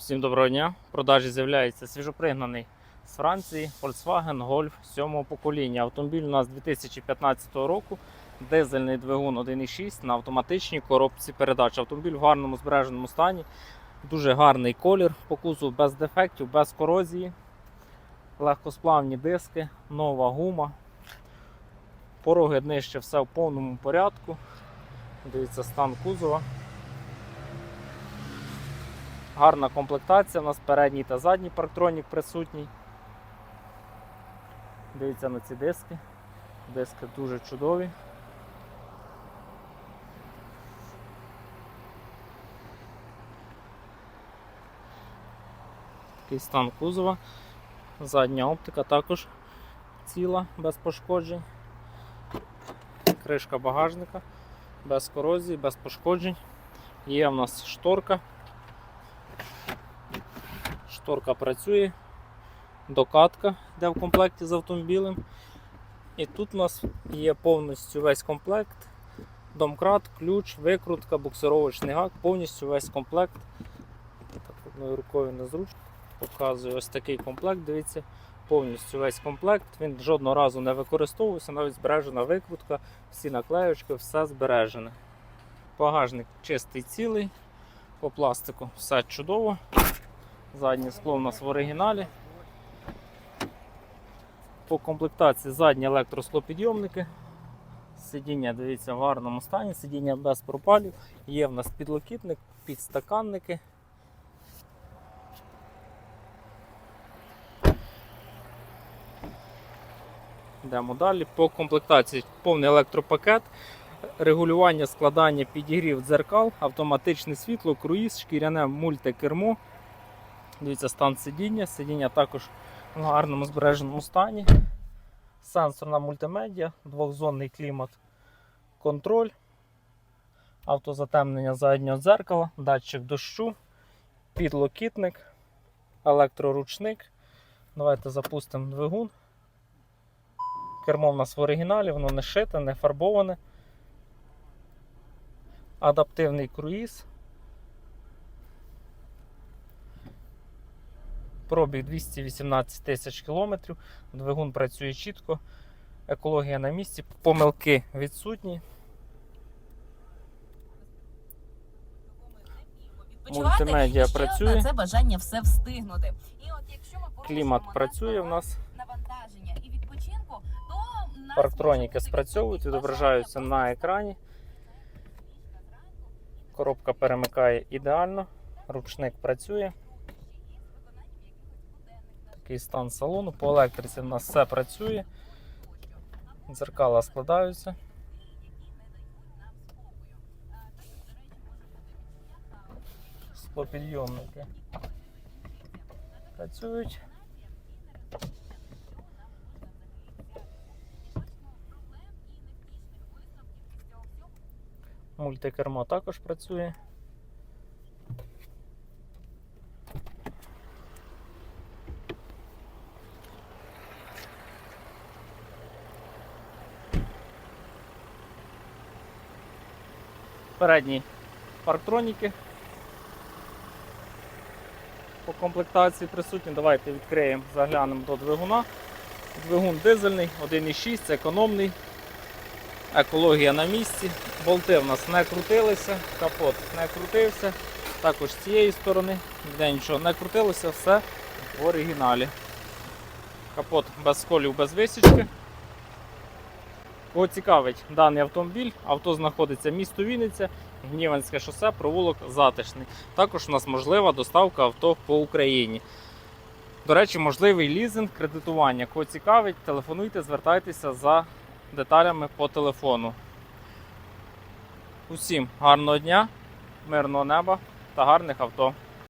Всім доброго дня. В продажі з'являється свіжопригнаний з Франції Volkswagen Golf 7 покоління. Автомобіль у нас 2015 року. Дизельний двигун 1.6 на автоматичній коробці передач. Автомобіль в гарному збереженому стані. Дуже гарний колір по кузову, без дефектів, без корозії. Легкосплавні диски, нова гума. Пороги днище все в повному порядку. Дивіться стан кузова. Гарна комплектація, у нас передній та задній парктронік присутній. Дивіться на ці диски. Диски дуже чудові. Такий стан кузова. Задня оптика також ціла, без пошкоджень. Кришка багажника без корозії, без пошкоджень. Є в нас шторка. Шторка працює, докатка йде в комплекті з автомобілем. І тут у нас є повністю весь комплект. Домкрат, ключ, викрутка, буксировочний гак, повністю весь комплект. Так, одною рукою незручно. Показую ось такий комплект, дивіться, повністю весь комплект. Він жодного разу не використовувався, навіть збережена викрутка, всі наклеючки, все збережене. Багажник чистий цілий, по пластику все чудово. Заднє скло у нас в оригіналі. По комплектації задні електросклопідйомники. Сидіння, дивіться, в гарному стані, сидіння без пропалів. Є в нас підлокітник, підстаканники. Йдемо далі. По комплектації повний електропакет, регулювання складання підігрів дзеркал, автоматичне світло, круїз, шкіряне мультикермо. Дивіться, стан сидіння. Сидіння також в гарному збереженому стані. Сенсорна мультимедіа, двохзонний клімат, контроль, автозатемнення заднього дзеркала, датчик дощу, підлокітник, електроручник. Давайте запустимо двигун. Кермо в нас в оригіналі, воно не шите, не фарбоване. Адаптивний круїз. Пробіг 218 тисяч кілометрів. Двигун працює чітко. Екологія на місці, помилки відсутні. Мультимедіа ще працює. Це бажання все встигнути. І от якщо ми Клімат працює в нас. навантаження і відпочинку, то нас Парктроніки спрацьовують, відображаються на екрані. Коробка перемикає ідеально, ручник працює. Такий стан салону. По електриці в нас все працює. Дзеркала складаються. Склопідйомники працюють. Мультикермо також працює. Передні парктроніки по комплектації присутні. Давайте відкриємо, заглянемо до двигуна. Двигун дизельний, 1,6, це економний. Екологія на місці. Болти в нас не крутилися, капот не крутився. Також з цієї сторони ніде нічого не крутилося, все в оригіналі. Капот без сколів, без висічки. Кого цікавить даний автомобіль, авто знаходиться місто Вінниця, Гніванське шосе, провулок Затишний. Також у нас можлива доставка авто по Україні. До речі, можливий лізинг, кредитування. Кого цікавить, телефонуйте, звертайтеся за деталями по телефону. Усім гарного дня, мирного неба та гарних авто.